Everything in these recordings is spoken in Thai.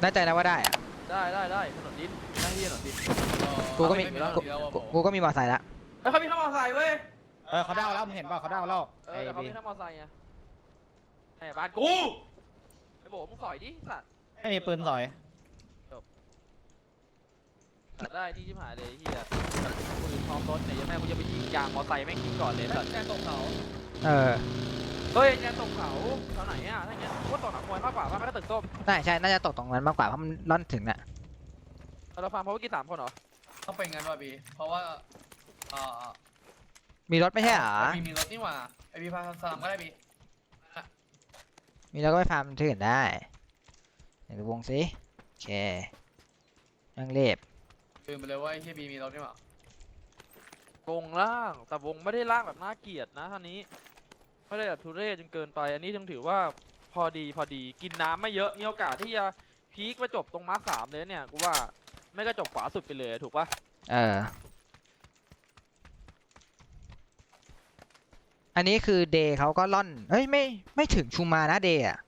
แน่ใจนะว่าได้อะได้ได้ได้ถนนดินหน้าที่ถนนดินกูก็มีแล้วกูกูกูก็มีมอเตอร์ไซค์ละเอ้ยเขามีทั้งมอไซค์เว้ยเออเขาได้แล้วมึงเห็นป่ะเขาได้แล้วเอไอ้อแต่เขาบีมีทั้งมอไซค์ไงไอ้บ้านกูไอ้โบมึงสอยดิสัตว์ไม่มีปืนสอยสัตว์ได้ที่ชิบหายเลยไอ้เฮียปืนพร้อมรถเนี่ยยังแม่กูจะไปยิงยางมอไซค์แม่งยิงก่อนเลยสัตว์แค่ตกเขาเออเฮ้ยแกตกเขาแถวไหนอะ มวยมากกว่าป่ะไม่ก็ตึกส้มใช่ใช่น่าจะตกตรงนั้นมากกว่าเพราะมันล่อนถึงน่ะเราฟาร์มเพราะว่ากี่สามคนเหรอต้องเป็นงั้นว่ะบีเพราะว่าเอ่อมีรถไม่ใช่เหรอไอบีมีรถนี่หว่าไอบีพาสลามก็ได้บีมีแล้วก็ไปฟาร์มที่อื่นได้เดี๋ยวดูวงสิโอเคนั่งเรียบลืมไปเลยว่าไอที่บีมีรถนี่หว่าวงล่างแต่วงไม่ได้ล่างแบบน่าเกลียดนะท่านี้ไม่ได้แบบทุเรศจนเกินไป อันนี้ต้องถือว่า พอดีพอดีกินน้ำไม่เยอะมีโอกาสที่จะพีคมาจบตรงมาร์คสามเลยเนี่ยกูว่าไม่ก็จบขวาสุดไปเลยถูกปะเออ อันนี้คือเดย์เขาก็ล่อนเฮ้ยไม่ไม่ถึงชูมานะเดย์อะ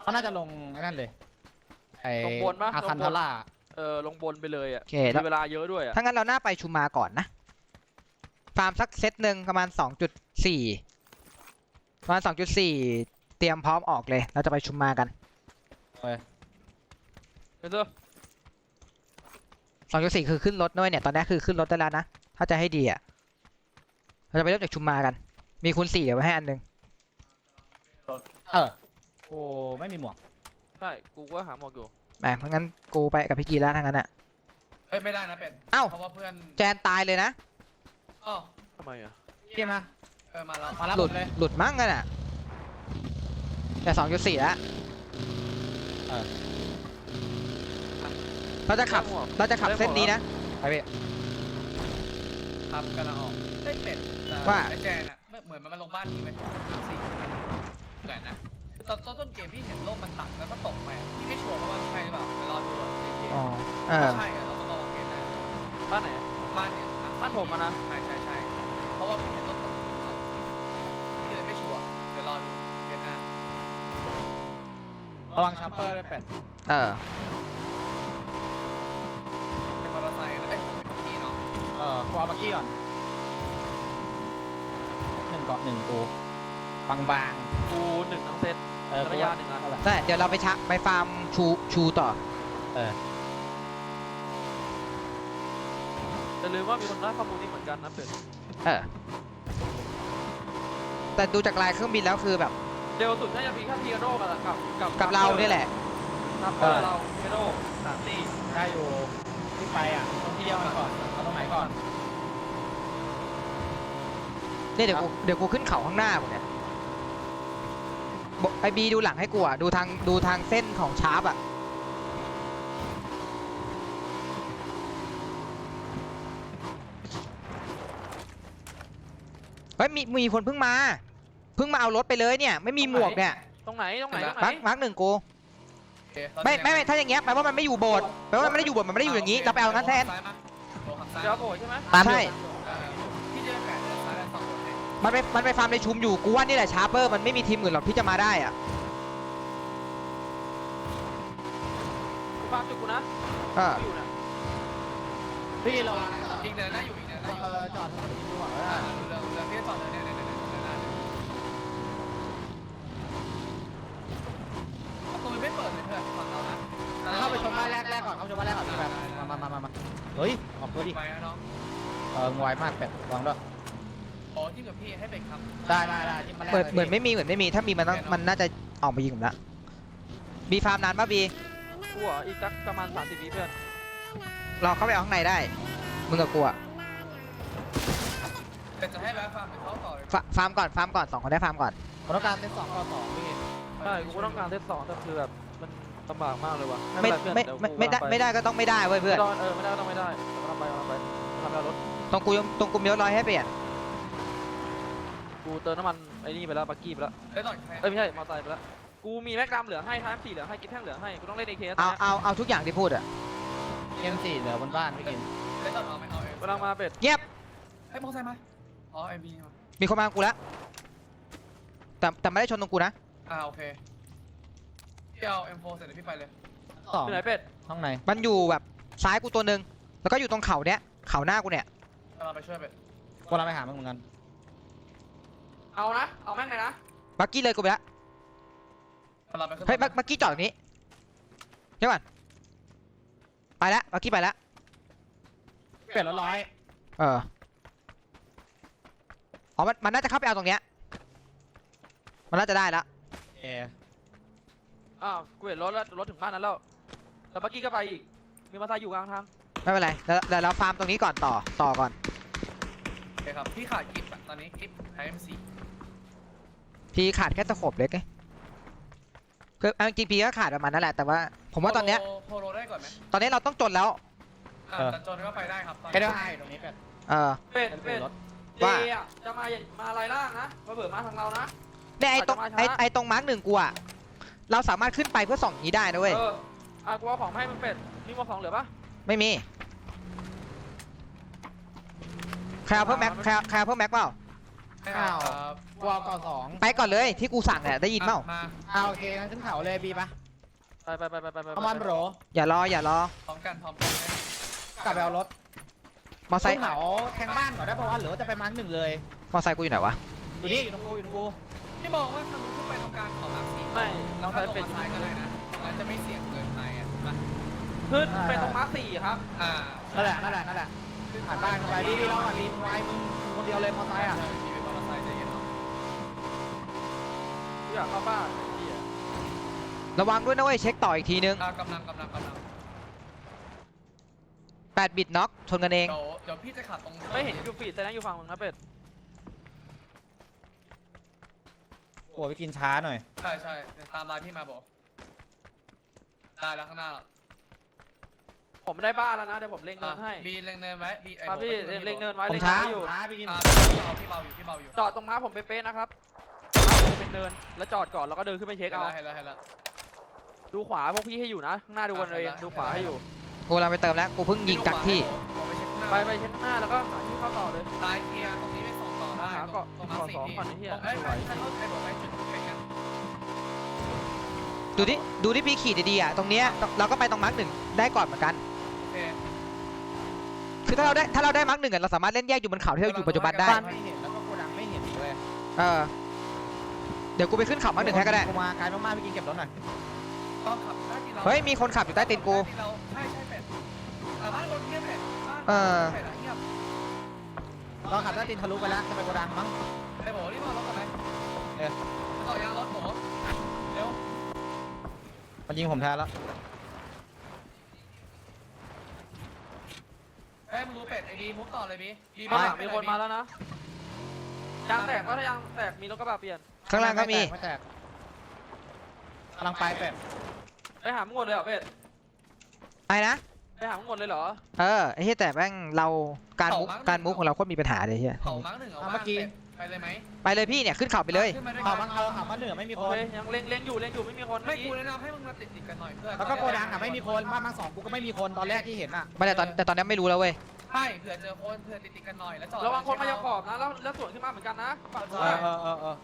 เขาน่าจะลงไอ้นั่นเลยไอ้ลงบนปะอาลคันงบทานร่าเออลงบนไปเลยอะโอเคแล้มีวเวลาเยอะด้วยอะถ้างั้นเราหน้าไปชูมาก่อนนะ ฟาร์มสักเซตหนึ่งประมาณ2.4ประมาณ2.4เตรียมพร้อมออกเลย เราจะไปชุมมากันเห็นเถอะ2.4คือขึ้นรถด้วยเนี่ย ตอนนี้คือขึ้นรถได้แล้วนะ ถ้าจะให้ดีอะ เราจะไปเริ่มจากชุมมากัน มีคูณ4เดี๋ยวไว้ให้อันหนึงเออโอ้ไม่มีหมวกใช่ กูก็หาหมอกอยู่แหมเพราะงั้นกูไปกับพี่กีแล้วทั้งนั้นอะ เอ้ยไม่ได้นะเป็ดเอ้า เพราะว่าเพื่อนแจนตายเลยนะ อ๋อทำไมอะเกี่ยมา เออมาแล้วมารับหลุผดมเลย หลุดมั้งกันอะ แต่2.4แล้วเออ เราจะขับได้หมวกเราจะขับเส้นนี้นะไปพี่ ครับกำลังออกเอ้ยเป็ดแต่ว่า ไอแจนอะเหมือนมันมาลงบ้านนี้ไหมสี่เหมือนนะตอนตอนต้นเกมพี่เห็นโลกมันตัดแล้วก็ตกไปอะพี่ไม่ชัวร์ว่ามันใช่หรือเปล่าไปรอดูในเกมอ๋อเออถ้าใช่อะเราต้องรอเกมหนะบ้านไหนบ้านเนี่ยบ้านผมอะนะ ใช่ใช่ใช่เพราะว่าพี่เห็นรถตกพี่เลยไม่ชัวร์เดี๋ยวรอดูเกมหน้า ระวังชัปเปอร์ด้วยเป็ดเออ เป็นมอเตอร์ไซค์นะเอ้ยเป็นนี่เนาะเออกูเอาบักกี้ก่อนหนึ่งเกาะหนึ่งกูบางบางกูหนึ่งทั้งเซตๆเออระยะหนึ่งอะเท่าไหร่ใช่เดี๋ยวเราไปชะไปฟาร์มชูชูต่อเอออย่ลืมว่ามีคนได้ข้อมูลนี้เหมือนกันนะเป็ดเออ แต่ดูจากลายเครื่องบินแล้วคือแบบ เร็วสุดน่าจะมีแค่พีกาโดกับกับกับกับเราเนี่ยแหละครับเออเราพีกาโดสามตีได้อยู่ที่ไปอะต้องที่เดียวกันก่อนเอาตรงไหนก่อนเนี่ยเดี๋ยวกูเดี๋ยวกูขึ้นเขาข้างหน้าหมดเนี่ยบอกไอบีดูหลังให้กูอะดูทางดูทางเส้นของชาร์ปอะเฮ้ยมีมีคนเพิ่งมา เพิ่งมาเอารถไปเลยเนี่ยไม่มีหมวกเนี่ยตรงไหนตรงไหนตรงไหนมาร์คมาร์คหนึ่งกูโอเคตอนไม่นี้ไม่ไม่ถ้าอย่างเงี้ยแปลว่ามันไม่อยู่โบสถ์แปลว่ามันไม่ได้อยู่โบสถ์มันไม่ได้อยู่อย่างงี้เราไปเอางั้นแทน ซ้ายมาโอ้ขับซ้ายเดี๋ยวโบใช่ไหมใช่เออพี่จะไปแปะเดินซ้ายแล้วสองคนเนี่ยมันไปมันไปฟาร์มในชุมอยู่กูว่านี่แหละชาร์เปอร์มันไม่มีทีมอื่นหรอกที่จะมาได้อะกูฟังจุดกูนะเออกูอยู่นะพี่ระวังอีกเดินได้อยู่อีกเดินได้อยู่เออจอดตรงนี้ดีกว่าเอ อ่า อ ดูเรือดูเรือพี่จอดเลยเนี่ยเนี่ยเนี่ยเนี่ยเดินหน้าเนี่ยประตูไม่เปิดเลยเพื่อนฝั่งเรานะ เข้าไปชมบ้าน แรกแรกก่อนเข้าไปชมบ้านแรกก่อนพี่แบบมามามามามาเฮ้ย ออกตัวดิ ไปนะน้องเออไวมากเป็ดระวังด้วยโอ้ที่กับพี่ให้เป็นคำได้ได้ได้ที่มาแรกเหมือนลยเหมือนไม่มีเหมือนไม่มีถ้ามีมันต้องมันน่าจะออกมายิงผมละบีฟาร์มนานป่ะบีกูเหรออีกสักประมาณ30วิเพื่อนเราเข้าไปเอาข้างในได้มึงกับกูอะแต่จะให้แวะฟาร์มเป็นเขาต่อเลยฟาฟาร์มก่อนฟาร์มก่อนสองคนได้ฟาร์มก่อนผมต้องการเซตสองต่อสองพี่ใช่กูก็ต้องการเซตสองแต่คือแบบมัน ลำบากมากเลยว่ะไม่เป็นรไม่เพื่อนไม่เยวกูไม่ได้กำลังปไม่ได้ก็ต้องไม่ได้เว้ยเพื่อนไม่ต้องเออไม่ได้ก็ต้องไม่ได้กำลังไปกำลังไปกำลังไปเอารถตรงกูยังตรงกูมีรถร้อยให้เปลี่ยนกูเติมน้ำมันไอ้นี่ไปแล้วบักกี้ไปแล้วได้ต่อใครเอ้ยไม่ใช่มอเตอร์ไซค์ไปแล้วกูมีแม็กดำเหลือให้ท้ายสี่เหลือให้กิ๊บแท่งเหลือให้กูต้องเล่นเอเคเอาเอาเอาทุกอย่างที่พูดอะเอ็มสี่เหลือบนบ้านพี่กินได้ต่อเอาไหมเอาเองกำลังมาเป็ดเงียบเฮ้ยมอเตอร์ไซค์มาอ๋อไอบีมามีคนมากับกูแล้วแต่แต่ไม่ได้ชนตรงกูนะอ่าโอเค พี่เอา M4 เสร็จเดี๋ยวพี่ไปเลยสองอยู่ไหนเป็ดห้องไหนมันอยู่แบบซ้ายกูตัวหนึ่งแล้วก็อยู่ตรงเขาเนี้ยเขาหน้ากูเนี่ยเราไปช่วยไปกูเราไปหามึงเหมือนกันเอานะ เอาแม่งเลยนะบักกี้เลยกูไปละเราไปขึ้นเฮ้ยบักบักกี้จอดตรงนี้เดี๋ยวก่อนไปละบักกี้ไปละเปลี่ยนรถร้อยเอออ๋อมันมันน่าจะเข้าไปเอาตรงเนี้ยมันน่าจะได้ละเอ อ้าวกูเห็นรถแล้วรถถึงบ้านนั้นแล้วแล้วเมื่อกี้ก็ไปอีกมีมอเตอร์ไซค์อยู่กลางทางไม่เป็นไรเดี๋ยวเดี๋ยวเราฟาร์มตรงนี้ก่อนต่อต่อก่อน โอเคครับ พี่ขาดกิฟต์อะตอนนี้กิฟต์ IM4 พี่ขาดแค่ตะขบเล็กไงคือเอาจริงๆพี่ก็ขาดประมาณนั้นแหละ แต่ว่า ผมว่าตอนเนี้ย โพโลโพโลได้ก่อนไหมตอนนี้เราต้องจนแล้ว อ่าแต่จนก็ไปได้ครับตอนไม่นี้ได้ตรงนี้เป็ดเออ เป็ดเป็เป็ดนรถเจว่าอะจะมามาอะไรล่างนะมาเบิดมาทางเรานะ เนี่ยไอ้ตรงอาจจะมาช้าไอ้ไอ้ตรงมาร์กหนึ่งกูอะ เราสามารถขึ้นไปเพื่อส่องอย่างนี้ได้นะเว้ย เอออะกูเอาของมาให้มึงเป็ดมีมาของเหลือปะไม่มีใครเอาเพิ่มแม็กใครเอาใครเอาเพิ่มแม็กเปล่าไม่เอาครับกูเอาก่อนสองไปก่อนเลยที่กูสั่งเนี่ยได้ยินเปล่าอะมาเอาโอเคงั้นขึ้นเขาเลยบีปะไปไปไปไปไปไปเอามันโบรอย่ารออย่ารอพร้อมกันพร้อมกันเลยกลับไปเอารถมอไซขึ้ค์นเขาแทงบ้านก่อนได้ปะวะหรือว่าจะไปมาร์คหนึ่งเลยมอไซค์กูอยู่ไหนวะ อยู่นี่อยู่ตรงกูอยู่ตรงกู พี่มองว่าทางนู้นขึ้นไปตรงกลางของหลักสี ไม่เราเราถ้าใช้ลงเป็ดมาซ้ายก็ได้นะมันจะไม่เสี่ยงเกินไปอะถูกปะขึ้นไปตรงมาร์คสี่ครับ อ่านั่นแหละนั่นแหละนั่นแหละผ่านบ้านไปบีบีเราผ่านบีไปมึงคนเดียวเลยมอเตอร์ไซค์อะมีเป็นมอเตอร์ไซค์ใจเย็นเนาะกูอยากเข้าบ้านเหี้ยระวังด้วยนะเว้ยเช็คต่ออีกทีนึงอ่ากำลังกำลังกำลัง8บิตน็อกชนกันเองเดี๋ยวเดี๋ยวพี่จะขับตรงไม่เห็นยูฟีดแต่นั่นอยู่ฝั่งมึงนะเป็ด โอ้ไปกินช้าหน่อย ใช่ใช่เดี๋ยวตามลายพี่มาบอกได้แล้วข้างหน้าแล้วผมได้บ้านแล้วนะเดี๋ยวผมเล็งเงินให้บีเล็งเนินไว้บีไอ้ครับพี่ผมเล็งเงินไว้ผมเล็งช้าเงินอยู่ช้าไปกิน อ่าพี่เบาพี่เบาอยู่พี่เบาอยู่จอดตรงม้าผมเป๊ะๆนะครับเป็นเนิน แล้วจอดก่อนแล้วก็เดินขึ้นไปเช็คเอา เห็นแล้วเห็นแล้ว ดูขวาพวกพี่ให้อยู่นะ ข้างหน้าดูกันเลยดูขวาให้อยู่ กูเราไปเติมแล้ว กูเพิ่งยิงจากที่ผมไปเช็คข้างหน้าไปไปเช็คข้างหน้าแล้วก็หาที่เข้าต่อเลย ซ้ายเคลียร์ตรงนี้ ไปส่งต่อได้หาตรเกาะงตรงมาร์คสี่ขอสองที่ก่อนไอ้เหี้ยตรงเอ้ยถ้าเข้าไปบอกไปจุดแข่งกันดูที่ดูที่พี่ขี่ดีๆอะตรงเนี้ยเราก็ไปตรงมาร์กหนึ่งได้ก่อนเหมือนกัน โอเคคือถ้าเราได้ถ้าเราได้มาร์กหนึ่งอะเราสามารถเล่นแยกอยู่บนเขาที่เราอยู่ปัจจุบันได้บ้านไม่เห็นแล้วก็โกดังไม่เห็นเลยเออเดี๋ยวกูไปขึ้นเขามาร์กหนึ่งให้ก็ได้ กูมาไกลมากๆไปกินเก็บรถหน่อยต้องขับได้ที่เราเฮ้ยมีคนขับอยู่ใต้ตีนกูที่เราใช่ใช่เป็ดแต่บ้านรถเงียบเป็ดบ้านเออเป็ดอะเงียบ เราขับใต้ตีนทะลุไปแล้วจะไปโกดังมั้งไอ้โบรีบเอารถก่อนไหมเออต่อยางรถโบเร็วมันยิงผมแทนแล้วเอ้ยมึงรู้เป็ดไอ้ดีมุกต่อเลยบีบีข้างหลังมีคนมาแล้วนะยางแตกก็ถ้ายางแตกมีรถกระบะเปลี่ยนข้างล่างก็มีไม่แตกกำลังไปเป็ดไปหามึงหมดเลยเหรอเป็ดไอ้นะ ไปหามึงหมดเลยเหรอ เออไอ้เหี้ยแต่แม่งเราการมุกการมุกของเราโคตรมีปัญหาเลยเฮียเขามั้งหนึ่งเอาบ้างเป็ดไปเลยไหมไปเลยพี่เนี่ยขึ้นเขาไปเลย ขึ้นมาด้วยข่ากัวนมันเอาข่าวมันเหนือไม่มีโอคนเคยังเล็งเล็งอยู่เล็งอยู่ไม่มีคนไม่เมื่อกูกี้แนะนำให้มึงมาติดติดๆกันหน่อยเพื่อนแล้วก็โกดังอะไม่มีคนบ้านมังสองกูก็ไม่มีคนตอนแรกที่เห็นอะไม่แต่ตอนแต่ตอนนี้ไม่รู้แล้วเว้ยใช่เผื่อเจอคนเผื่อติดติดๆกันหน่อยแล้วจอดระวังคนมาจะขอบนะแล้วแล้วสวนขึ้นมาเหมือนกันนะฝั่งเอนู้นออะเออเออเออ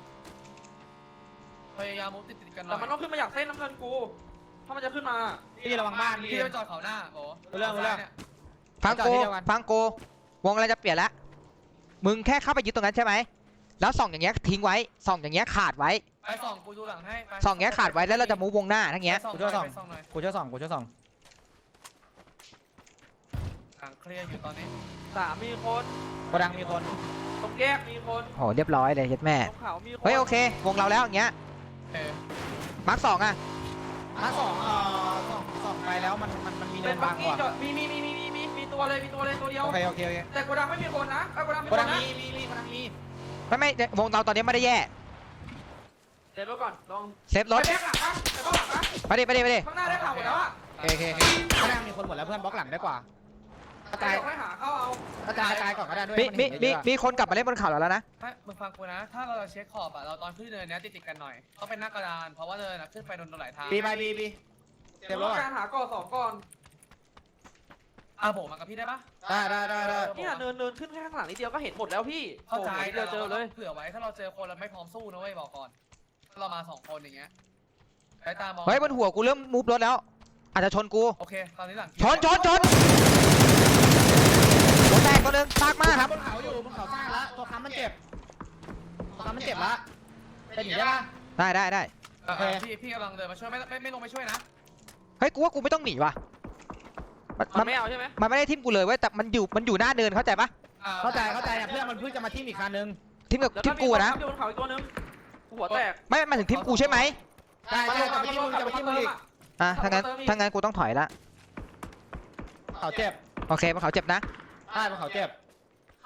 พยายามมุดติดติดๆกันหน่แต่อยมันต้องขึ้นมาอยากเส้นน้ำเงินกู ถ้ามันจะขึ้นมาพี่ระวังบ้านพี่พี่ไปจอดเขาหน้าโอ้เรื่องเรื่อง ฟังจอดโกที่เดียวกันฟังโกวงอะไรจะเปลี่ยนละมึงแค่เข้าไปยึดตรงนั้นใช่ไหมแล้วส่องอย่างเงี้ยทิ้งไว้ส่องอย่างเงี้ยขาดไว้ไปส่องกูดูหลังให้ไปส่องอย่างเงี้ยขาดไว้แล้วเราจะมูฟวงหน้าทั้งเงี้ยไปส่องหน่อยไปส่องหน่อยกูช่วยส่องกูช่วยส่องหลังเคลียร์อยู่ตอนนี้สามมีคนโกดังมีคนตรงแยกมีคนโหเรียบร้อยเลยเย็ดแม่ตรงเขามีคนเฮ้ยโอเค วงเราแล้วอย่างเงี้ยเออมาร์คสองอะ มาสองเอ่อส่องส่องไปแล้วมันมันมันมีเนิเป็นนบับากงกกี้ว่าจอดมีมีมีมีมีมีมีตัวเลยมีตัวเลยตัวเดียว โอเคโอเคโอเคแต่โกดังไม่มีคนนะเอ้ยโกดังมีโกคนดังนะมีมีมีโกดังมีไม่ไม่เดี๋ยววงเราตอนนี้ไม่ได้แย่เดี๋ยวรถก่อนลองเซฟรถไปแบกหลังนะไปบล็อกหลังนะไปดิไปดิไปดิข้างหน้าได้ข่าวหมดแล้วอะโอเคโอเคโกดังมีคนหมดแล้วเพื่อนบล็อกหลังได้กว่า กระจายเดี๋ยวค่อยหาเข้าเอากระจายกระจายก่อนก็ได้ด้วยมีมีมีมีคนกลับมาเล่นบนเขาเราแล้วนะไม่มึงฟังกูนะ ถ้าเราจะเช็คขอบอะเราตอนขึ้นเนินเนี้ยติดติดๆกันหน่อยต้องเป็นหน้ากระดาน เพราะว่าเนินอะขึ้นไปโดนโดนหลายทางบีไปบีบีเดี๋ยวต้อการหาก่อสองก่อนอะโบมากับพี่ได้ปะได้ได้ได้ได้เนี่ยเนินเนินขึ้นแค่ข้างหลังนิดเดียวก็เห็นหมดแล้วพี่เข้าใจโอ้โหนิดเดียวเจอเลยเผื่อไว้ถ้าเราเจอคนเราไม่พร้อมสู้นะเว้ยบอกก่อนเรามาสองคนอย่างเงี้ยสายตามองเฮ้ยบนหัวกูเริ่มมูฟรถแล้ว อาจจะชนกู โอเคตอนนี้หลังชนชนชนหัวแตกตัวหนึงซากมากครับ บนเขาอยู่บนเขาสร้างละตัวค้ำมันเจ็บตัวค้ำมันเจ็บละจะหนีได้ปะได้ได้ได้เออเออพี่พี่กำลังเดินมาช่วยไม่ไม่ไม่ลงไปช่วยนะเฮ้ยกูว่ากูไม่ต้องหนีว่ะมันมัมันนไม่เอาใช่ไหมมันไม่ได้ทิมกูเลยเว้ยแต่มันอยู่มันอยู่หน้าเดินเข้าใจปะอ่เข้าใจเข้าใจเนี่ยเพื่อนมันเพิ่งจะมาที่มอีกคันนึงทิมกับแล้วทิมกูอะนะมีคขับอยู่บนเขาอีกตัวนึงหัวแตกไม่มาถึงทิมกูใช่ไหม ใช่ใช่จะมาที่มึงจะมาที่มึงอีก อะถ้างั้นถ้างั้นกูต้องถอยละเขาเจ็บโอเคมันเขาเจ็บนะใช่เขาเจ็บ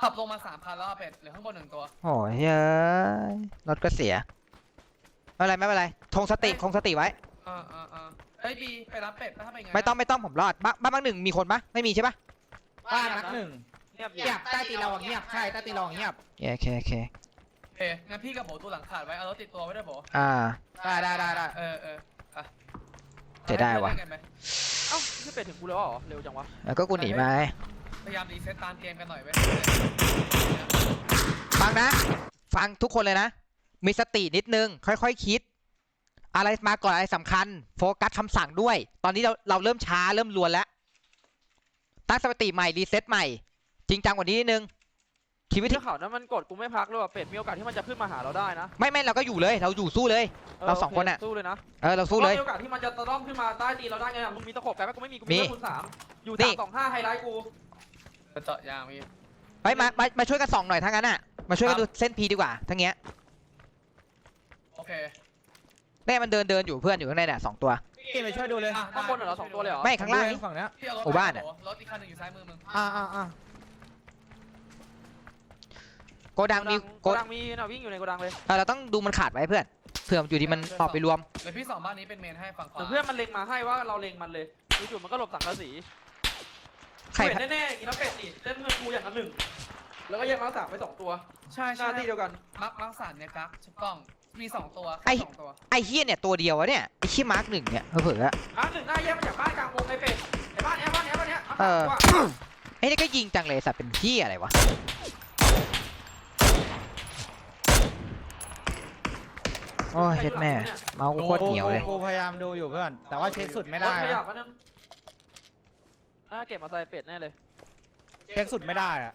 ขับลงมาสามคันแล้วอะเป็ดเหลือข้างบนหนึ่งตัว โอ้ยเฮ้ยรถก็เสียไม่เป็นไรไม่เป็นไรทงสติคงสติไว้ อ่าอ่าอ่าเฮ้ยบีไปรับเป็ดถ้าเป็นไงไม่ต้องไม่ต้องผมรอดบ้านบ้านบางหนึ่งมีคนปะไม่มีใช่ปะบ้านนักหนึ่งเงียบเงียบใต้ตีนเราอะเงียบใช่ใต้ตีนเราอะเงียบโอเคโอเคโอเคงั้นพี่กับโบตัวหลังขาดไว้เอารถติดตัวไว้ด้วยโบอ่าได้ได้ได้ได้เออเอออะ เสียดายว่ะให้เพื่อนเล่นกันไหมเอ้าไม่เป็ดถึงกูแล้วเหรอ เร็วจังวะ แล้วก็กูหนีมาพยายามรีเซ็ตตามเกมกันหน่อยเว้ยฟังนะ ฟังทุกคนเลยนะ มีสตินิดนึง ค่อยๆคิด อะไรมาก่อนอะไรสำคัญ โฟกัสคำสั่งด้วย ตอนนี้เราเราเริ่มช้าเริ่มลวนแล้ว ตั้งสติใหม่รีเซ็ตใหม่ จริงจังกว่านี้นิดนึง คิดวิธีที่เขานั้นมันกดกูไม่พักเลยว่ะเป็ดมีโอกาสที่มันจะขึ้นมาหาเราได้นะไม่ไม่เราก็อยู่เลย เราอยู่สู้เลย เราสองคนอะสู้เลยนะเออเราสู้เลยพราะมีโอกาสที่มันจะตะล่อมขึ้นมาใต้ตีนเราได้ไงอะมึงมีตะขบแกไหมกูไม่มีกูมีมี แค่คูณสามอยู่นี่สามสองห้าไฮไลท์กูจะเจาะยางพี่ไปมามามาช่วยกันส่องหน่อยทั้างนั้นอะมาช่วยกันดูเส้นพีดีกว่าทั้งเงี้ยโอเคแน่มันเดินเดินอยู่เพื่อนอยู่ข้างในเนี่ยสองตัว พี่ไปช่วยดูเลย อะข้างบนเหรอเราสองตัวเลยเหรอไม่ข้างล่างดูฝั่งเนี้ยพี่เอารถหมู่บ้านไปอะโรถอีกคันหนึ่งอยู่ซ้ายมือมึงอ่าอ่าอ่า โกดังมีโกโกดังมีนะวิ่งอยู่ในโกดังเลยเออเราต้องดูมันขาดไว้เพื่อนเผื่อมันอยู่ดีมันออกไปรวม เดี๋ยวพี่สองบ้านนี้เป็นเมนให้ฝั่งขวาแต่เพื่อนมันเล็งมาให้ว่าเราเล็งมันเลยจู่ๆมันก็หลบสังกะสีใครเห็นแน่ๆอีน้ำเป็ดนี่เล่นเงินกูอย่างละหนึ่งแล้วก็แยกมาสามไปสองตัวใช่หใช่น้าที่เดียวกันมักมักสารเนี่ยกักถูกต้องมีสองตัวไอ้ สองตัวไอ้เฮียเนี่ยตัวเดียววะเนี่ยไอ้ชี้มาร์กหนึ่งเนี่ยเผื่อๆอะอะหนึ่งหน้าแยกมาจากบ้านกลางวงไอ้เป็ดไอ้บ้านเนี้ยบ้านเนี้ยบ้านเนี้ยาเออสามตัว ไอ้นี่ก็ยิงจังเลยสัตว์เป็นเฮียอะไรวะ โอ้ยเช็ดแม่ เมาส์กูโคตรเหนียวเลย กูพยายามดูอยู่เพื่อน แต่ว่าเช็คสุดไม่รได้ถขยันะบมานึงน่าเก็บมาใส่เป็ดแน่เลย เช็คสุดไม่ได้อะ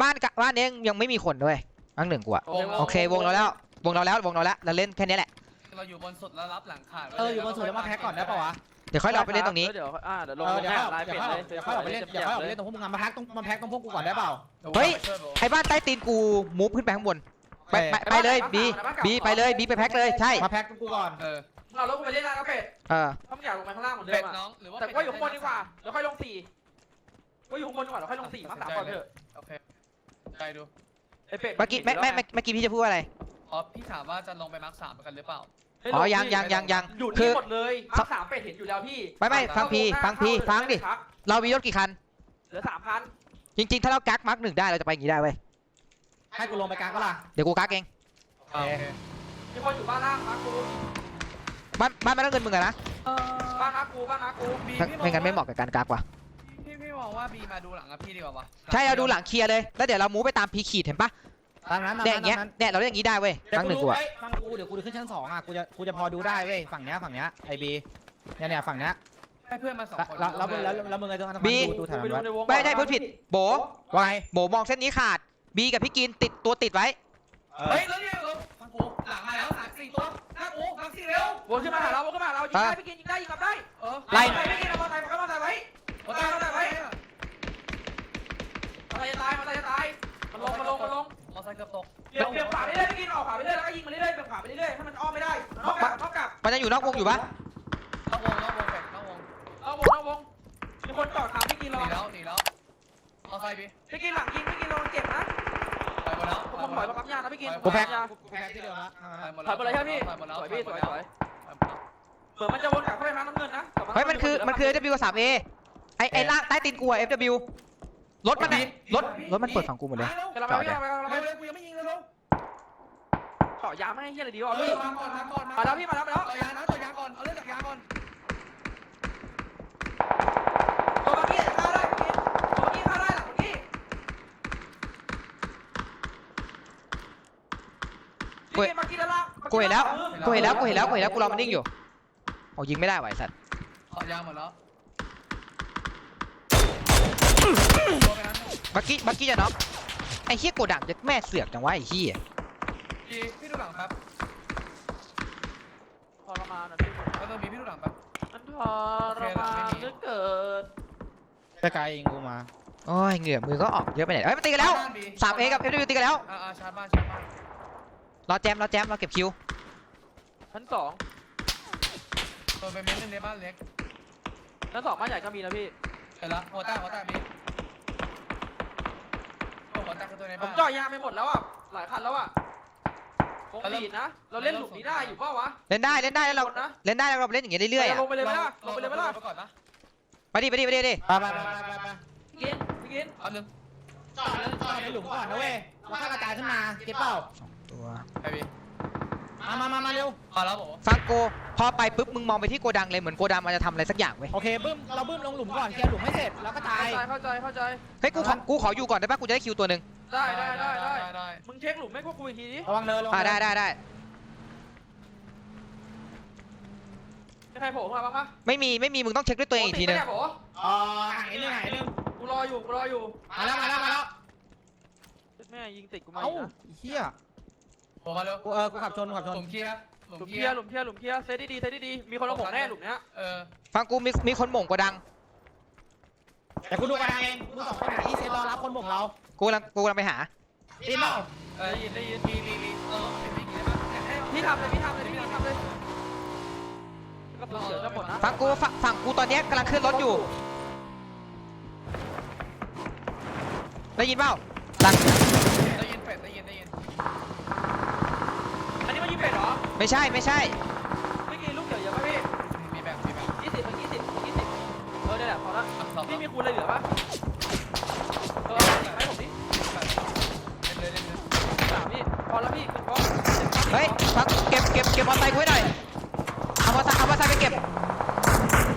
บ้านกะบ้านนี้ยังไม่มีคนด้วยอังหนึ่งกูอะโอเควงเราแล้ว วงเราแล้ววงเราแล้วเราเล่นแค่นี้แหละ เราอยู่บนสุดแล้วรับหลังขาดไว้เอออยู่บนสุดแล้วมาแพ็กก่อนได้ปะวะเดี๋ยวค่อยเราไปเล่นตรงนี้ เดี๋ยวอ่าเดี๋ยวลงเออลงเดี๋ยวให้ค่อยลายเดี๋เป็ยวดค่อยเลยเดี๋ยวค่อยออกไปเล่นเดี๋ยวค่อยออกไปเล่นตรงพวกมึงอะมาแพ็กตรงมาแพ็กตรงพวกกูก่อนได้เปล่า เฮ้ยช่วโบไอ้บ้านใต้ตีนกูมูฟขึ้นไปข้างบน ไปไปไปเลยบีบีไปเลยบีไปแพ็คเลยใช่มาแพ็กตรงกูก่อนเออเราลงไปเล่นลายกระเป็ดเออถ้ามึงอยากลงไปข้างล่างเหมือนเดิเป็ดมอะน้องหรือว่าแต่ว่าอยู่ข้างบนดีกว่าเดี๋ยวค่อยลงสี่ว่าอยู่ข้างบนดีกว่าเดี๋ยวค่อยลงสี่มาสามก่อนเถอะโอเคใจดูไอ้เป็ดเมื่อกี้ไม่ไม่ไม่เมื่อกี้พี่จะพูดว่าอะไรอ๋อพี่ถามว่าจะลงไปมาร์คสามกันหรือเปล่าไม่ลอ๋อพี่ยังยังยังยังอยู่คืนี่อหมดเลยมาสามเป็ดเห็นอยู่แล้วพี่ไม่ไม่ฟังพี่ฟังพี่ฟังดิเรามีรถกี่คันเหลือสามพันจริงๆ ถ้าเรากักมาร์กหนึ่งได้เราจะไปอย่างนี้ได้เว้ย ให้กูลงไปกลางก็ล่ะเดี๋ยวกูกักเอง โอเคมีคนอยู่บ้านล่างมากูบ้านบ้านไม่ต้องเงินมึงอะนะบ้านมากูบ้านมากูบีถ้าพี่ไม่งั้นไม่เหบอกมาะกับการกักว่ะ พี่พี่มองว่าบีมาดูหลังกับพี่ดีกว่าวะใช่เราดูหลังเคลียร์เลย แล้วเดี๋ยวเรามูฟไปตามพีขีดเห็นปะตามนั้นตามเนี่ยอนั้นย่างเงี้ยตามนั้นเนี่ยเราเล่นอย่างนี้ได้เว้ยเดี๋ยควรั้งหนึ่งกูกูรู้อะไว้ฟังกูเดี๋ยวกูขึ้นชั้นสองอะกูจะกูจะพอดูได้เว้ยฝั่งเนี้ยฝั่งเนี้ยไอบีเนี่ยเนี่ยฝั่งเนี้ยให้เพื่อนมาสองคนแล้วแล้วแล้วแล้วแล้วมึงไอ้ตรงนั้นดูดูแถวไปนั้นดูไว้ในวงไม่ใช่พูดผิด โบ ว่าไงโบมองเส้นนี้ขาด บีกับพี่กินติดตัวติดไว้ เฮ้ยแล้วเนี่ยฟังกูหลังมาแล้วสามสี่ตัวหน้ากูฟังสี่เร็ววนขึ้นมาหาเราวนขึ้นมาหาเรายิงได้พี่กินยิงได้ยิงกลับได้เออไล่ไปพี่กินเอาบอลไทยเอาบอลไทยไว้หัวใจหัวใจไว้มันจะตายมันจะตายมันลงมันลงมันลงมอไซค์เกือบตกเบี่ยงเบี่ยงขวาไปเรื่อยพี่กินออกขวาไปเรื่อยแล้วก็ยิงมาเรื่อยๆเบี่ยงขวาไปเรื่อยๆให้มันอ้อมไม่ได้มันอ้อมกลับอ้อมกลับมันจะอยู่นอกวงอยู่ปะนอกวงนอกวงเป็ดนอกวงเอาวงเอาวงมีคนจอดถามพี่กินหรอนีแล้วหนีแล้ว มอไซค์พี่พี่กินหลังยิงพี่กินโดนเจ็บนะไปหมดแล้วผมถอยมาปั๊มยานะพี่กินกูแพ็ค ยากูแพ็คที่เดิมละถอยไปเลยครับพี่ถอยหมดแล้วสวยพี่สวยสวยถอยหมดแล้วเหมือนมันจะวนกลับเข้าไปทางน้ำเงินนะกลับาเฮ้ยมันคือมันคือ FW กับ 3A ไอไอล่างใต้ตีนกูอะ FW รถมันอะรถรถมันเปิดฝั่งกูหมดเลยกำลังไปพี่กำลังไปกำลังไปเร็วๆกูยังไม่ยิงเลยลูกต่อยาไม่ให้เฮียอะไรดีวะเอาพี่มาก่อนมาก่อนมาแล้วพี่มาแล้วมาแล้วต่อยางนะต่อยางก่อน เอาเรื่องจากยางก่อน ตัวเมื่อกี้ฆ่าได้พี่ตัวเมื่อกี้ฆ่าได้หลังเมื่อกี้ กู พี่มากินด้านล่าง กูเห็นแล้วมากูเห็นแล้วกูเห็นแล้วกูเห็นแล้วกูรอมันนิ่งอยู่โอ้ยิงไม่ได้ว่ะไอ้สัตว์ขอยางหมดแล้วตัวไปนั้นบักกี้บักกี้จะน็อกไอ้เฮียโกดังจะแม่เสือกจังวะไอ้เฮียพี่พี่ดูหลังแป๊บทรมานอะพี่แล้วต้องมีพี่ดูหลังแป๊บมันทรมานเหลือเกินจะไกลเองกูมาโอ้ยเหงื่อมือก็ออกเยอะไปไหนเอ้ยมันตีกันแล้วบ้านบีสามเอกับเอฟดีตีกันแล้วอ่าอ่าชาร์จบ้านชาร์จบ้านรอแจมรอแจมรอเก็บคิว ชั้นสองตัวไปเม้นในบ้านเล็กชั้นสองบ้านใหญ่ก็มีนะพี่ เห็นละหัวตาหัวตาบีตัวหัวตาคือตัวในผมบ้านเจ่อยางไปหมดแล้วอะ หลายคันแล้วอะคงดีดนะ เราเล่นหลุมนี้ได้อยู่เปล่าวะเล่นได้เล่นได้แล้วเราคนนะเล่นได้แล้วเราเล่นอย่างเงี้ยเรื่อยๆเราอะลงไปเลยไหมล่ะลงไปเลยไหมล่ะไปก่อนนะไปดิไปดิไปดิไปดิไปไปไปไปไปพี่กินพี่กินอันนึงจอดจอดในหลุมก่อนนะเว้ยแล้วค่อยกระจายขึ้นมาเก็บเปล่าตัวไปบี มามามามาเร็วมาแล้วผมฟังโกพอไปปุ๊บมึงมองไปที่โกดังเลยเหมือนโกดังมันจะทำอะไรสักอย่างเว้ยโอเคบึ้ม เราบึ้มลงหลุมก่อน เคลียร์หลุมให้เสร็จ แล้วก็ตาย เข้าใจเข้าใจเข้าใจเฮ้ยกูขอกูขออยู่ก่อนได้ปะกูจะได้คิวตัวหนึ่งได้ได้ได้ได้ได้มึงเช็คหลุมไม่พวกกูอีกทีดิระวังเนินระวัอ่างเนิได้นได้ได้มีใครโผล่เข้ามาบ้างปะไม่มีไม่มีมึงต้องเช็คด้วยตัวเองอีกทีนึงโผล่อ๋อห่างนิดนึงห่างนิดนึงกูรออยู่กูรออยู่มาแล้วมาแล้วมาแล้วแม่ยิงติดกูมาเอ้าอีกนะเฮีย ผมมาเร็วกูเออกูขับชนกูขับชนผมเคลียร์ผหลุมมเคเคลีลียยร์ร์หลุมเคลียร์หลุมเคลียร์เซตดีๆเซตดีๆมีคนเอาหมกแน่หลุมเนี้ยเออฟังกูมีมีคนหม่งโกดัง แต่กูดูกันเองมึงสองคนหาอีเซนรอรับคนบ่งเรากูกำลังกูกำลังไปหา ตีนเปล่าเออได้ยินได้ยินมีมีมีเออเป็นอย่างงี้ได้ปะให้พี่ทำเลยพี่ทำเลยพี่ทำเลยก็เสือจะหมดนะฟังกูฝั่งฝั่งกูตอนเนี้ยกำลังขึ้นรถอยู่ ได้ยินเปล่าดังได้ยินเป็ดได้ยินได้ยินอันนี้มันยิง เป็ดเหรอไม่ใช่ไม่ใช่ไม่กินลูกเขียวเยอะไหมพี่มีแบบมีแบบยี่สิบมันยี่สิบยี่สิบเออได้แหละพอละสองพี่มีคูณอะไรเหลือปะเออให้ผมดิเล่นเลยเล่นเลยสามพี่พอแล้วพี่เป็นพอเฮ้ยฟังเก็บเก็บเก็บมอเตอร์ไซค์กูให้หน่อยเอามอเตอร์ไซค์เอามอเตอร์ไซค์ไปเก็บ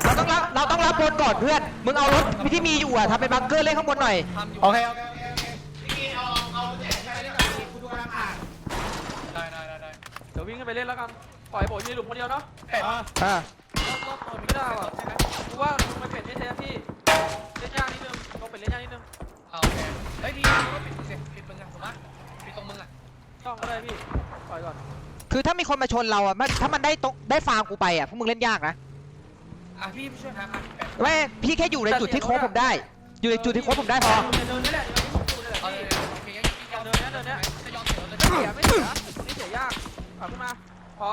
เราต้องรับเราต้องรับบนก่อนเพื่อน มึงเอารถที่มีอยู่อะทำเป็นบังเกอร์เล่นข้างบนหน่อยทำอยู่โอเคโอเค เดี๋ยววิ่งขึ้นไปเล่นแล้วกันปล่อยโบยมีหลุมคนเดียวเนาะเป็ดอะอ่ารอบรอบตัวมีไม่ได้ได้ว่ะใช่ไหมกูว่ามันเป็ดไม่เทพี่เล่นยากนิดนึงลงเป็ดเล่นยากนิดนึงเอาโอเคเฮ้ยพี่ก็ปิดสิปิดมึงอะถูกปะปิดตรงมึงอะต้องก็ได้พี่ปล่อยก่อนคือถ้ามีคนมาชนเราอะมันถ้ามันได้ตรงได้ฟาร์มกูไปอะพวกมึงเล่นยากนะอะพี่ช่วยหาคันเป็ดไม่พี่แค่อยู่ในจุดที่โค้งผมได้ อยู่ในจุดที่โค้งผมได้พอเดินนี่แหละเดินนี่ผมดูนี่แหละเอาเลยพี่โอเคยังยอมเดินเนี้ยเดินเนี้ยจะยอมเสียเลยไม่เสียไม่เสียนี่เสียยากเอาขึ้นมา พอ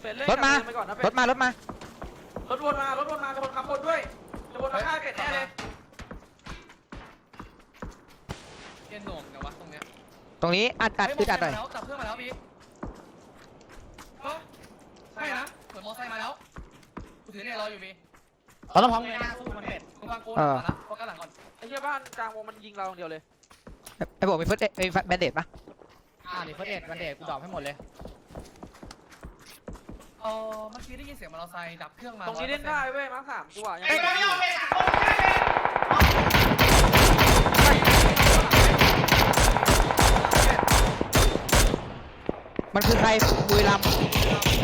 เป็ดเล่นรถมาไปก่อนนะเป็ดรถมารถมารถวนมารถวนมาจะวนขับวนด้วยจะวนมาฆ่าเป็ดแน่เลยเย็นหน่วงแต่ว่าตรงเนี้ยตรงนี้อัดอัดอึดอัดหน่อยแล้วจับเพื่อนมาแล้วพี่เฮ้ยใช่นะเหมือนมอไซค์มาแล้วกูถือเนี่ยรออยู่พี่เราต้องพร้อมเลยนะสู้มันเป็ดกูฟังกูมาละโฟกัสหลังก่อนไอ้เหี้ยบ้านกลางวงมันยิงเราอย่างเดียวเลยไอ้บอกมีเฟิร์สไอ้แบนเดดปะ อ่านี่เฟิร์สเอ็ดวันเดทกูดรอปให้หมดเลย เออเมื่อกี้ได้ยินเสียงมอเตอร์ไซค์ดับเครื่องมาตรงนี้เล่นได้เว้ยมาร์คสามกูอะยังไอ้ไม่ตัวได้นี้อยู่เอาไปมันคือใครบุรีรัมย์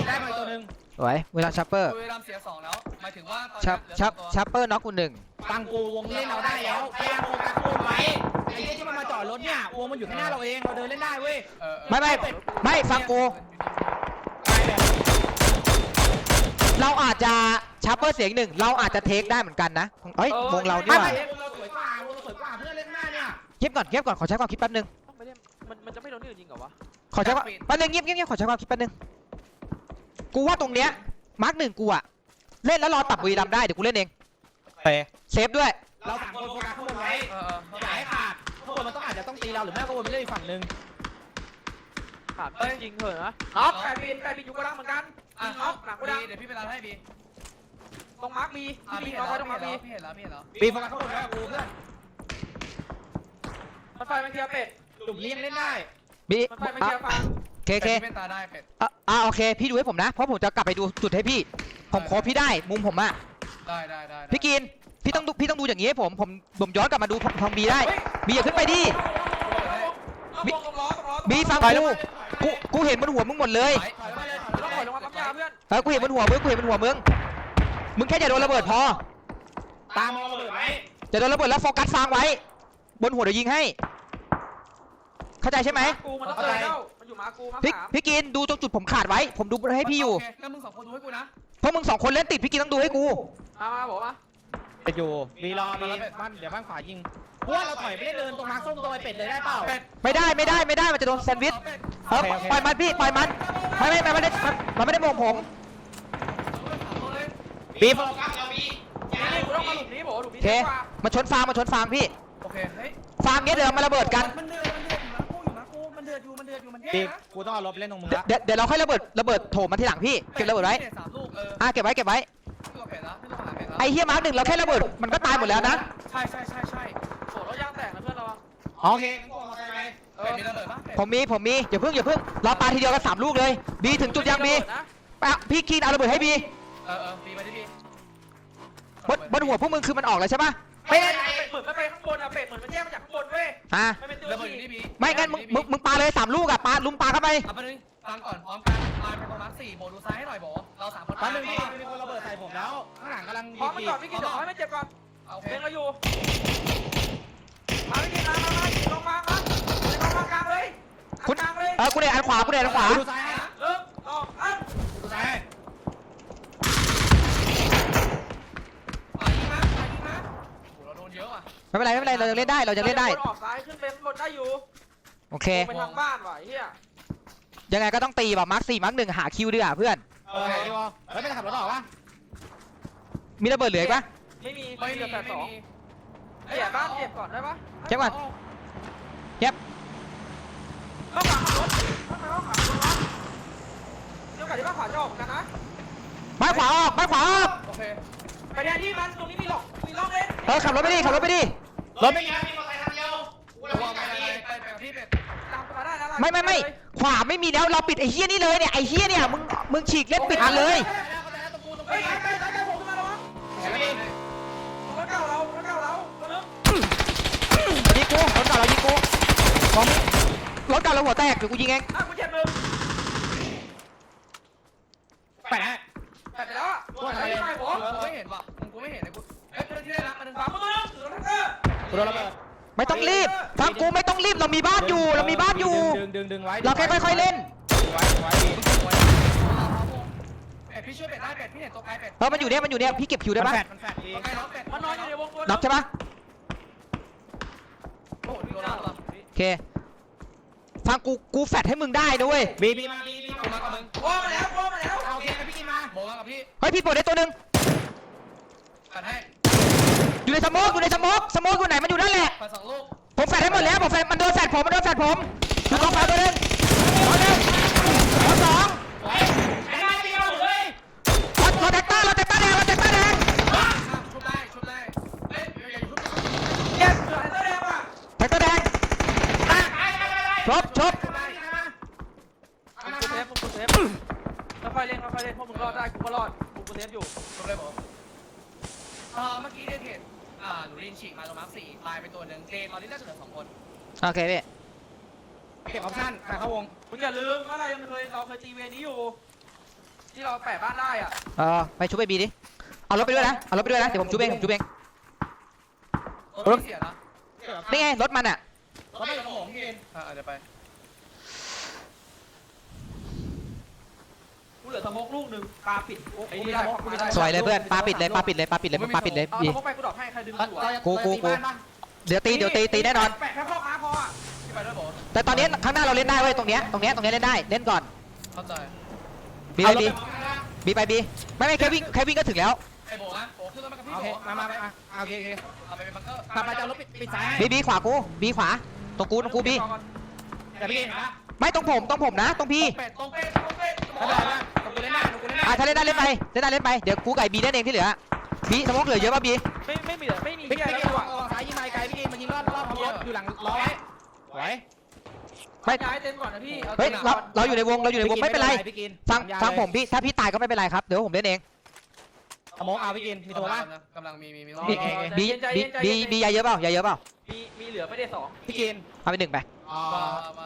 ได้มาอีกตัวหนึ่งสวยบุรีรัมย์ชัปเปอร์คุยรำเสียสองแล้วหมายถึงว่าตอนชัปนี้เหลือชัปสองตัวชัปเปอร์น็อกกูหนึ่งฟังกูวงนี้เราได้แล้วพยายามโฟกัสข้างบนไว้ ไอ้เหี้ยที่มันมาจอดรถเนี่ยวงมันอยู่ข้างหน้าเราเองเราเดินเล่นได้เว้ยเออเออไม่ไม่ไม่ฟังกูตายแบบเราอาจจะชัปเปอร์เสียงหนึ่งเราอาจจะเทคได้เหมือนกันนะเอ้ยวงเรานี่ไม่หว่าไม่วงเราสวยกว่าวงเราสวยกว่าเพื่อนเล่นข้างหน้าเนี่ยเงียบก่อนเงียบก่อนขอใช้ความคิดแป๊บนึงต้องไปเล่นมันมันจะไม่โดนที่อื่นยิงเหรอวะขอใช้ความแป๊บนึงเงียบเงียบเงียบขอใช้ความคิดแป๊บนึงกูว่าตรงเนี้ยมาร์กหนึ่งกูอะเล่นแล้วรอตับบุรีรัมย์ได้เดี๋ยวกูเล่นเองเปเซฟด้วย เราสามคนโฟกัสข้างบนไว้เออเออ เราหรือไม่ก็วนไปเล่นอีกฝั่งหนึ่งถามจริงเถอะนะน็อกไก่บินไก่บินอยู่กระดังเหมือนกันอะยิงน็อกหลังกระดังบีเดี๋ยวพี่ไปรับให้บีตรงมาร์คบีอะพี่พี่บีเห็นน็อกแล้วไว้ตรงมาร์คบีพี่เห็นแล้วพี่เห็นแล้วปีโฟกัสข้างบนไว้กับกูเพื่อนมันไฟมันเคลียร์เป็ดหลุมนี้ยังเล่นได้บีมันไฟมันอะเคลียร์ฟังเคเคเป็ดพี่เป็นตาได้เป็ดอะอะโอเค พี่ดูให้ผมนะ เพราะผมจะกลับไปดูจุดให้พี่ ผมโคพี่ได้ มุมผมอะได้ได้ได้ได้พี่กิน พี่ต้องดูพี่ต้องดูอย่างนี้ให้ผม ผมผมย้อนกลับมาดูทองบีได้ บีอย่าขึ้นไปดิ บีฟังกูกูกูเห็นบนหัวมึงหมดเลยถอยถอยมาเลยต้องถอยลงมาปั๊มยาเพื่อนเออกูเห็นบนหัวมึงกูเห็นบนหัวมึงมึงแค่อย่าโดนระเบิดพอ ตามมองระเบิดไว้อย่าโดนระเบิดแล้วโฟกัสฟังไว้ บนหัวเดี๋ยวยิงให้ เข้าใจใช่ไหมกูมันต้องเดินเข้ามันอยู่มากูมาพี่สามพี่กินดูตรงจุดผมขาดไว้ ผมดูให้พี่อยู่โเคงั้นมึงสองคนดูให้กูนะเพราะมึงสองคนเล่นติดพี่กินต้องดูให้กู มามาบอกมา เป็ดอยู่มีรอมีบ้านเดี๋ยวบ้านขวายิงพวกเราถอยไม่ได้เดินตรงมาร์คส้มตัวไอ้เป็ดเลยได้เปล่าเป็ดไม่ได้ไม่ได้ไม่ได้มันจะโดนแซนด์วิชเป็ดเออโอเคโอเคปล่อยมันพี่ปล่อยมันไม่ไม่ไม่ไม่ได้มันมันไม่ได้โมงผมเอาเลยบีโฟกัสเราบีนี่กูต้องมาหลุมนี้บอกหลุมโอนี้เคดีกว่ามาชนฟางมาชนฟางพี่โอเคเฮ้ยฟางเนี้ยเดี๋ยวเรามาระเบิดกันมันเดือดมันเดือดอยู่นะกูอยู่นะกูมันเดือดอยู่มันเดือดอยู่มันแย่บีนะกูต้องเอารถไปเล่นตรงมึงเดี๋ยวละเดี๋ยวเดี๋ยวเราค่อยระเบิดระเบิดโถมมาทีหลังพี่เก็บระเบิดไว้นี่สามลูกเอออะเก็บไว้เก็บไว้ พี่โอเคแล้วพี่ต้องหาเป็ดแล้วไอ้เฮียมาร์คหนึ่งเราแค่ระเบิดมันก็ตายหมดแล้วนะใช่ใช่ใช่ใช่โสดแล้วยางแตกนะเพื่อนเราโอเคงั้นกูเอามาใส่ไหมเอเป็อดมีระเบิดปะเป็ดผมมีผมมีอย่าเพิ่งอย่าเพิ่งเราปาทีเดียวกันสามลูกเลยบีถึงจุดยังบีนะปะพี่คีนเอาระเบิดให้บีเออเออบีมาดิบีบนบนหัวพวกมึงคือมันออกเลยใช่ปะเป็ดเป็ดเหมือนมันไปข้างบนอะเป็ดเหมือนมันแยกมาจากข้างบนเว้ยอะมันเป็นตัวระเบิดอยู่ที่นี่บีไม่งั้นมึงมึงมึงปาเลยสามลูกอะปาลุมปาเข้าไปเอาไปเลย ฟังก่อนพร้อมกันมาไปตรงมาร์คสี่โบดูซ้ายให้หน่อยโบเราสามคนตอนนึงพี่มีคนระเบิดใส่ผมแล้ว ข้างหลังกำลังพร้อมมันก่อนพี่กินเดี๋ยวให้มันเจ็บก่อนโอเคเพลงเราอยู่มาพี่กินมามามาลงมามาลงมากลางเลยกลางเลยเออกูเดนอันขวากูเดนอันขวาดูซ้ายให้นะเริ่มออกอันดูซ้ายให้ฝ่ายยิงมาฝ่ายยิงมาโหเราโดนเยอะอะไม่เป็นไรไม่เป็นไรเรายังเล่นได้เรายังเล่นได้ออกซ้ายขึ้นไปบนได้อยู่โอเคไปทางบ้านว่ะเฮีย ยังไงก็ต้องตีแบบมาร์คสี่มาร์คหนึ่งหาคิวดีกว่าเพื่อน เออดีวะเฮ้ยไม่ได้ขับรถออกวะมีระเบิดเหลืออีกปะ ไม่มีไม่ไม่เหมีลือแปดสไม่องมีไอ้บ้านเจ็บก่อนได้ปะเจ็บก่อนต้องขาขับรถทำไมต้องขาขับรถวะเดี๋ยวก่อนที่บ้านขวาจะออกกันนะบ้านขวาออกบ้านขวาออกโอเค ไปแทนที่มันตรงนี้มีหลอกมีร่องเล่นเออขับรถไปดิขับรถไปดิรถไม่มีนะมีมอเตอร์ไซค์คันเดียวกูระเราวัไม่งไปมีไปไปพี่เป็ดตามมาได้นะ ไม่ไม่ไม่ขวาไม่มีแล้วเราปิดไอ้เฮี้ยนี่เลยเนี่ยไอ้เฮี้ยเนี่ยมึงมึงฉีกเล่นปิดมันเลยเฮ้ยใครใครใครผมขึ้นมาแล้ววะคนเก่าเราคนเก่าเราคนนึงยิงกูรถเก่าเรายิงกูของรถเก่าเราหัวแตกเดี๋ยวกูยิงเองอะกูเจ็บหนึ่งไปะแตกไปแล้วตัวไหนไม่ผมกูไม่เห็นว่ะมึงกูไม่เห็นเลยกูเอ้ยเพื่อนที่ได้รับมาหนึ่งสามสาตัวนึงถือรถแท็กเตอร์กูโดนระเบิด ไม่ต้องรีบฟังกูไม่ต้องรีบเรามีบ้านอยู่ เรามีบ้านอยู่ ดึงดึงดึงไว้เราแค่ค่อยๆเล่นดึงไว้ดึงไว้ดีเป็ดพี่ช่วยเป็ดได้เป็ดพี่เห็นตัวไกลเป็ดเออมันอยู่เนี่ยมันอยู่เนี่ยพี่เก็บคิวได้มันปะแฟดมันแฟดดีตัวไกลน้องเป็ดมันนอนอยู่ในวงตัวน็อกใช่ปะโอ้โหโดนแล้วโอเคฟังกูกูแฟดให้มึงได้นะเว้ยบีบีมาบีบีกูมากับมึงโอ้มาแล้วโอ้มาแล้วโอเคไปพี่กินมาโบมากับพี่เฮ้ยพี่เปิดได้ตัวหนึ่งปัดให้อยู่ในสโมกอยู่ในสโมกสโมกอยู่ไหนมันอยู่ มันโดนแฟดผมมันโดนแฟดผม ชุบไอบีดิ เอารถไปด้วยนะ เอารถไปด้วยนะ เดี๋ยวผมชุบเองผมชุบเอง รถเสียนะนี่ไงรถมันอะเขาไม่ของผมพี่กินอ่าเดี๋ยวไปกูเหลือสโมกลูกหนึ่งปลาปิดไอ้นี่ได้กูไม่ได้สวยเลยเพื่อนปาปิดเลยปาปิดเลยปาปิดเลยปาปิดเลยเอาบีสโมกไปกูดอกให้ใครดึงหัวกูกูกูเดี๋ยวตีเดี๋ยวตีตีแน่นอนแปะแค่ข้อม้าพออะพี่ไปด้วยโบแต่ตอนนี้ข้างหน้าเราเล่นได้เว้ยตรงเนี้ยตรงเนี้ยตรงเนี้ยเล่นได้เล่นก่อนเข้าใจบีไปบี บีไปบีไม่ไม่แค่วิ่งแค่วิ่งก็ถึงแล้วไอ้โบนะโบขึ้นรถมากับพี่โอโบเคมามามาโอเคโอเคเอาไปเป็นบังเกอร์กลับมาจะเอารถปิดปิดสายบีบีขวากูบีขวาตรงกูตรงกูบีแต่พี่กินนะไม่ตรงผมตรงผมนะตรงพี่เป็ดตรงเป็ดตรงเป็ดถ้าได้นะกูเล่นได้กูเล่นได้อะถ้าเล่นได้เล่นไปเล่นได้เล่นไปเดี๋ยวกูไก่บีเล่นเองที่เหลือบีสมองเหลือเยอะป่ะบีไม่ไม่มีไม่มีพี่แค่กินจังหวะออกซ้ายยิงไม้ไกลพี่กินมันยิงรอดรอดรถอยู่หลังล้อไว้ไหว ไม่ย้ายเต็มก่อนนะพี่เฮ้ยเราเราอยู่ในวงเราอยู่ในวงไม่เป็นไรพี่กินฟังฟังผมพี่ถ้าพี่ตายก็ไม่เป็นไรครับเดี๋ยวผมเล่นเองสโมกเอาพี่กินมีตัวปะกำลังมีมีมีมีเองบีบีบีบียาเยอะเปล่ายาเยอะเปล่ามีมีเหลือไม่ได้สองพี่กินเอาไปหนึ่งไปอ่า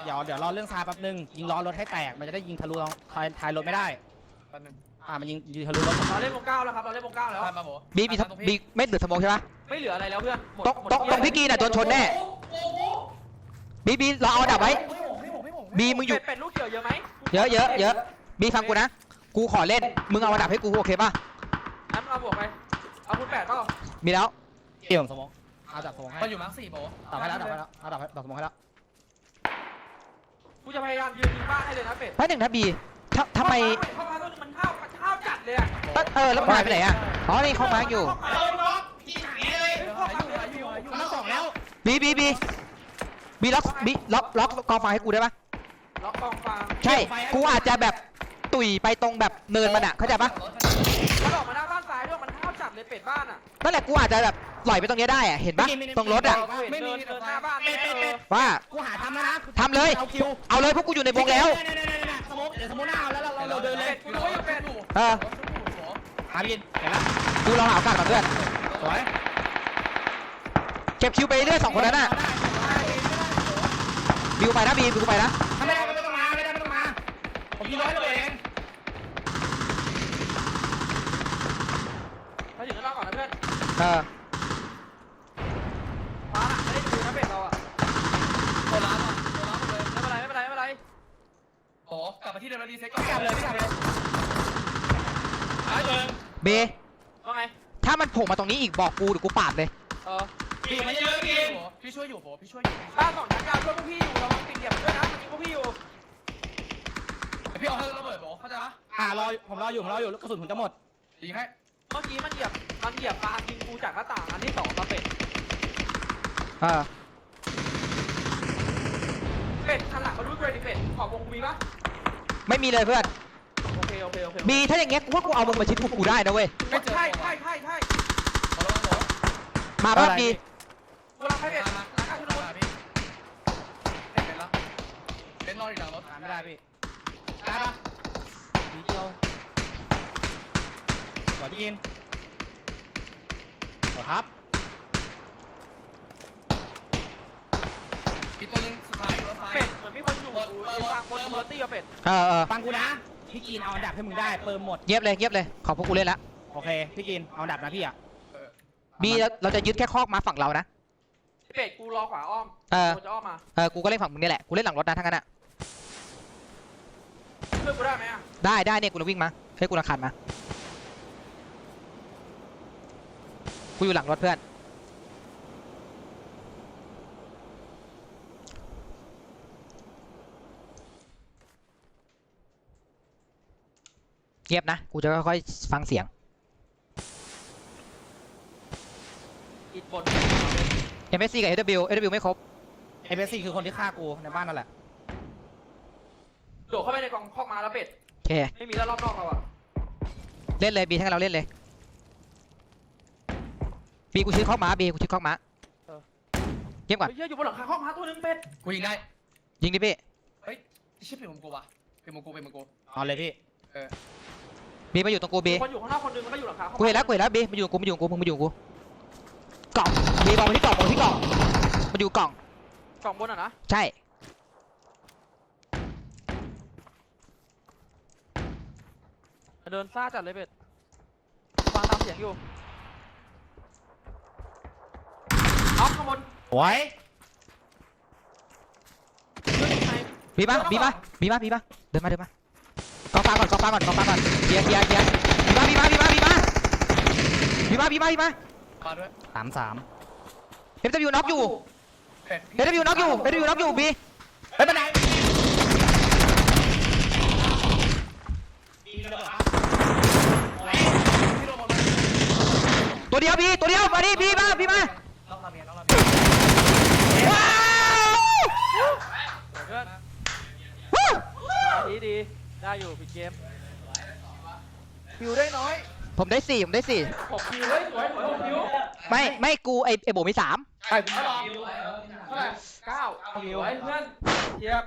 เดี๋ยวเดี๋ยวรอเรื่องซาแป๊บนึงยิงล้อรถให้แตกมันจะได้ยิงทะลุท้ายท้ายรถไม่ได้แป๊บนึงอ่ามันยิงยิงทะลุรถเราเล่นวงเก้าแล้วครับเราเล่นวงเก้าแล้วท่านมาโบบีบีบีไม่เหลือสโมองใช่ปะไม่เหลืออะไรแล้วเพื่อนหมดต้องหมดต้องต้องพี่กีน่ะโดนชนแน่บีบีเราเอาอันดับไว้ บีมึงอยู่ เป็ดเป็ดลูกเกี่ยวเยอะไหมเยอะเยอะเยอะบีฟังกูนะ กูขอเล่น มึงเอาอันดับให้กูโอเคป่ะ งั้นเอาบวกไป เอาคุณแปดเปล่ามีแล้วเกี่ยวสโมกเอาจับสโมกให้มันอยู่มาร์คสี่โบดับให้แล้วดับให้แล้วเอาดับให้ดับสโมกให้แล้วกูจะพยายามยืนยิงบ้านให้เลยนะเป็ดไม่หนึ่งนะบีทำทำไมเข้ามาตัวนึงมันเข้ามันเข้าจัดเลยอะเออแล้วมันหายไปไหนอะ อ๋อนี่เขามาร์กอยู่มันต้องสองแล้วบีบีบีบีล็อกบีล็อกล็อกกองไฟให้กูได้ปะ ล็อกกองฟางใช่ กูอาจจะแบบตุ๋ยไปตรงแบบเนินมันอะ เข้าใจปะมันออกมาหน้าบ้านซ้ายด้วยมันเข้าจัดเลยเป็ดบ้านอะนั่นแหละกูอาจจะแบบไหลไปตรงเนี้ยได้อะ เห็นปะตรงรถอะ ไม่มีเดินหน้าบ้านเป็ดเป็ดเป็ดว่า กูหาทำแล้วนะทำเลย เอาคิวเอาเลยพวกกูอยู่ในวงแล้วสโมกเดี๋ยวสโมกหน้าเอาแล้วเราเราเดินเลยกูรู้ว่าอยู่เป็ดเออ หาพี่กินเห็นแล้วกูรอหาโอกาสก่อนเพื่อน สวยเก็บคิวไปเรื่อยสองคนนั้นน่ะบิวไปนะบีบิวไปนะ ยิงร้อยตัวเองไปถึงข้างนอกก่อนนะเพื่อนเออฟ้าน่ะไม่ได้ดูนะเป็ดเราอะโบราณโบราณเลยไม่เป็นไรไม่เป็นไรไม่เป็นไรโบกลับมาที่เดิมแล้วรีเซ็ตพี่กลับเลยพี่กลับเลยหายเลยเบ ว่าไงถ้ามันโผล่มาตรงนี้อีกบอกกูเดี๋ยวกูปาดเลย เออพี่มันเยอะพี่พี่ช่วยอยู่โบพี่ช่วยอยู่บ้านสองชั้นยาวช่วยพวกพี่อยู่เราติดเหยียบด้วยนะมันยิงพวกพี่อยู่ พี่เอาให้ระเบิดโบเข้าใจปะอ่ารอผมรออยู่ผมรออยู่กระสุนผมจะหมดยิงให้เมื่อกี้มันเหยียบ มันเหยียบปลายิงกูจากหน้าต่างอันที่สองมาเป็ดเออเป็ดทันหลังมาดูด้วยดิเป็ด ขอบวงกูมีปะไม่มีเลยเพื่อนโอเคโอเคโอเคบีถ้าอย่างเงี้ยกูว่ากูเอามึงมาชิดพวกกูได้นะเว้ยไม่เจอใช่ใช่ใช่ใช่โบระวังโบมาบ้านบีกูรังให้เป็ดมาหลังการชุลมุนมาพี่เป็นแล้วเป็นนอนอีกหลังรถหาไม่ได้พี่ ได้ปะดีเดียวสวยพี่กินสวยครับอีกตัวนึงสุดท้ายอยู่รถไฟเป็ดเหมือนมีคนอยู่อยู่ฝั่งบนเมอร์ตี้กับเป็ดเออเออฟังกูนะ พี่กินเอาอันดับให้มึงได้เปิมหมด เงียบเลยเงียบเลย ขอพวกกูเล่นละโอเค พี่กินเอาอันดับนะพี่อะบีเราเราจะยึดแค่คอกมาฝั่งเรานะ เป็ดกูรอขวาอ้อมเออ กูจะอ้อมมา เออ กูก็เล่นฝั่งมึงนี่แหละ กูเล่นหลังรถนะทั้งนั้นอะ เลือกกูได้ไหมอะได้ได้เนี่ยกูจะวิ่งมาให้กูระคันมากูอยู่หลังรถเพื่อน เงียบนะ กูจะค่อยๆฟังเสียง อิดบน MSC กับ AW AW ไม่ครบเอเบซีคือคนที่ฆ่ากูในบ้านนั่นแหละ โดดเข้าไปในกองคอกมาแล้วเป็ด โอเค ไม่มีแล้วรอบนอกเราอะเล่นเลยบีทั้งนเราเล่นเลยบีกูชื่อคอกม้าบีกูชื่อคอกม้าเงียบก่อนเฮ้ยเหี้ยอยู่บนหลังคาคอกมาตัวนึงเป็ดกูยิงได้ยิงดิพี่ชิบเป็นมึงกูวะเป็นมึงกูเป็นมึงกู เอาเลยพี่บีมาอยู่ตรงกูบีมีคนอยู่ข้างนอกคนนึงแล้วก็อยู่หลังคาคอกกูเห็นแล้วกูเห็นแล้วบีมาอยู่กับกูมาอยู่กับกูมึงมาอยู่กับกูกล่องบีบอกมาที่กล่องบอกมาที่กล่องมาอยู่กล่องกล่องบนอะนะใช่ เดินซ่าจัดเลยเป็ดฟังตามเสียงอยู่น็อกข้างบนโอ้ยเพื่อนอยู่ในบีมาบีมาบีมาบีมาเดินมาเดินมากองฟ้าก่อนกองฟ้าก่อนกองฟ้าก่อนเคลียร์เคลียร์เคลียร์บีมาบีมาบีมาบีมาบีมาบีมาบีมามาด้วยสามสามเอฟวน็อกอยู่เป็ดเอฟวน็อกอยู่เอฟวน็อกอยู่บี เฮ้ยบันได พี่โดนหมดเลย ตัวเดียวบีตัวเดียวมาดิบีมาบีมาล็อกระเบียงล็อกระเบียงว้าวเพื่อนวู้ดีดีได้อยู่ปิดเกมคิวได้น้อยผมได้สี่ผมได้สี่หกคิวเฮ้ยสวยสวยหกคิวไม่ไม่กูไอไอโบมีสามใช่ผมลองเท่าไหร่เก้าคิวไอ้เพื่อนเทียบ